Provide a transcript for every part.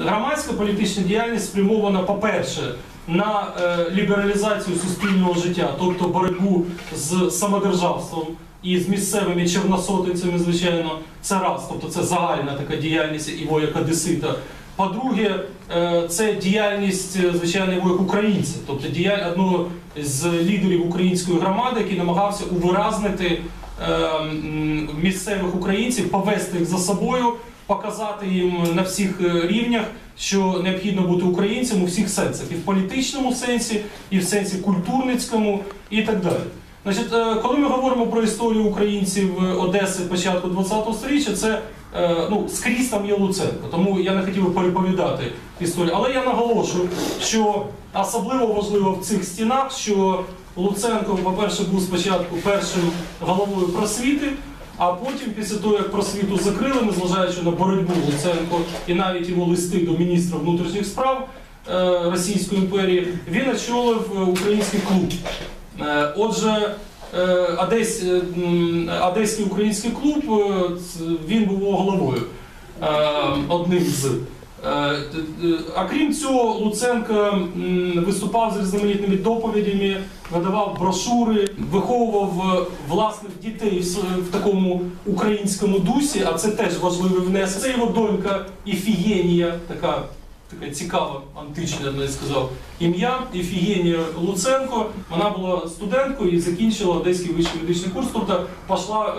громадська політична діяльність спрямована, по-перше, на е, лібералізацію суспільного життя, тобто боротьбу з самодержавством і з місцевими черносотенцями, звичайно, це раз, тобто це загальна така діяльність його як одесита. По-друге, е, це діяльність, е, звичайно, його як українця, тобто діяль одного з лідерів української громади, який намагався увиразнити місцевих українців, повести їх за собою, показати їм на всіх е, рівнях, що необхідно бути українцем у всіх сенсах, і в політичному сенсі, і в сенсі культурницькому, і так далі. Значить, е, коли ми говоримо про історію українців е, Одеси початку ХХ століття, це ну, скрізь там є Луценко. Тому я не хотів би переповідати історію. Але я наголошую, що особливо важливо в цих стінах, що Луценко, по-перше, був спочатку першим головою просвіти, а потім, після того, як просвіту закрили, незважаючи на боротьбу Луценко і навіть його листи до міністра внутрішніх справ е, Російської імперії, він очолив е, український клуб. Е, Отже, Одесь, Одеський український клуб, він був головою одним з. Е, т- т- А крім цього, Луценко виступав з різноманітними доповідями, видавав брошури, виховував е, власних дітей в, такому українському дусі, а це теж важливий внесок. Це його донька Іфігенія, така таке цікаве, античне, я сказав, ім'я Ефігенія Луценко. Вона була студенткою і закінчила Одеський вищий медичний курс, тобто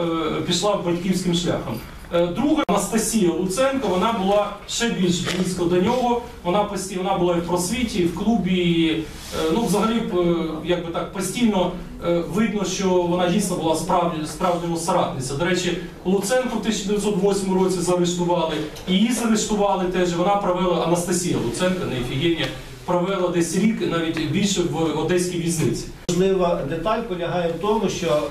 е, пішла батьківським шляхом. Е, Друга Анастасія Луценко, вона була ще більш близько до нього. Вона постійно вона була і в просвіті, і в клубі. і, е, Ну, взагалі, е, якби так постійно видно, що вона дійсно була справді справжньою соратниця. До речі, Луценко в 1908 році заарештували, її заарештували теж. Вона провела Анастасія Луценко, не Ефігенія, провела десь рік, навіть більше в одеській в'язниці. Важлива деталь полягає в тому, що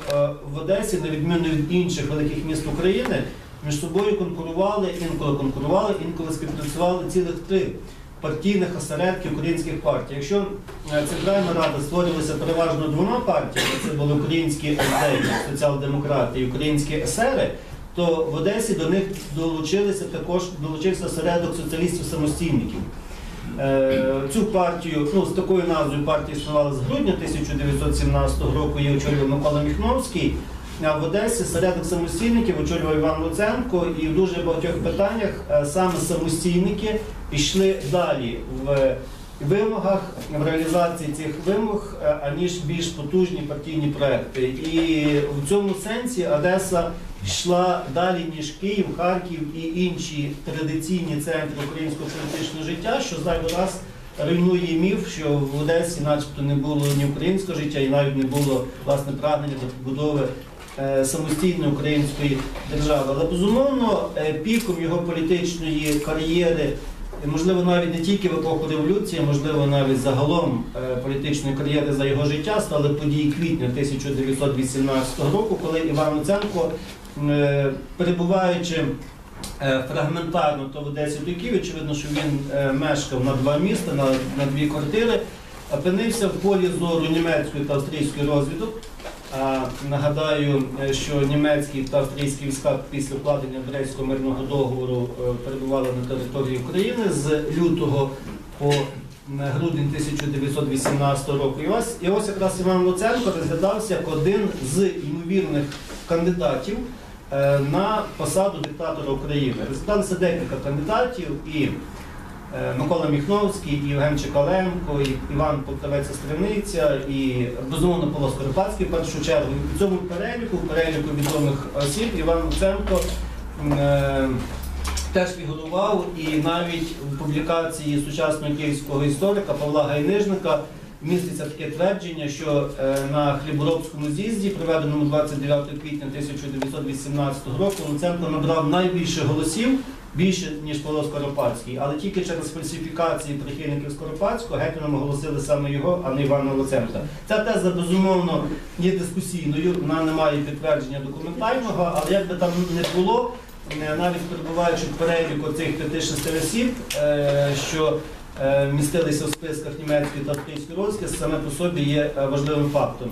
в Одесі, на відміну від інших великих міст України, між собою конкурували, інколи конкурували, інколи співпрацювали цілих три партійних осередки українських партій. Якщо е, Центральна Рада створювалася переважно двома партіями, це були українські СД, соціал-демократи і українські есери, то в Одесі до них долучилися також долучився осередок соціалістів-самостійників. Е, Цю партію, ну з такою назвою партія існувала з грудня 1917 року, її очолював Микола Міхновський. В Одесі середок самостійників очолював Іван Луценко, і в дуже багатьох питаннях е, саме самостійники пішли далі в вимогах, в реалізації цих вимог, е, аніж більш потужні партійні проекти. І в цьому сенсі Одеса йшла далі, ніж Київ, Харків і інші традиційні центри українського політичного життя, що зайвий раз руйнує міф, що в Одесі, начебто, не було ні українського життя, і навіть не було власне прагнення до побудови самостійної української держави. Але безумовно е, піком його політичної кар'єри. Можливо, навіть не тільки в епоху революції, можливо, навіть загалом е, політичної кар'єри за його життя стали події квітня 1918 року, коли Іван Луценко, е, перебуваючи е, фрагментарно то в Одесі Києві, очевидно, що він е, мешкав на два міста, на, на дві квартири, опинився в полі зору німецької та австрійської розвідок. Нагадаю, е, що німецькі та австрійські війська після укладення Брестського мирного договору е, перебували на території України з лютого по грудень 1918 року. І ось, і ось якраз Іван Луценко розглядався як один з ймовірних кандидатів е, на посаду диктатора України. Розглядалися декілька кандидатів і Микола Міхновський, і Євген Чекаленко, і Іван Полтавець Стриниця, і безумовно Павло Скоропадський в першу чергу. І в цьому переліку, в переліку відомих осіб, Іван Луценко е, теж фігурував і навіть в публікації сучасного київського історика Павла Гайнижника міститься таке твердження, що е, на хліборобському з'їзді, проведеному 29 квітня 1918 року, Луценко набрав найбільше голосів, більше ніж Павло Скоропадський, але тільки через фальсифікації прихильників Скоропадського гетьманом оголосили саме його, а не Івана Луценка. Ця теза безумовно є дискусійною, вона не має підтвердження документального, але як би там не було. Навіть перебуваючи в переліку цих 5-6 осіб, е, що містилися в списках німецької та австрійської розвідки, саме по собі є е, важливим фактом.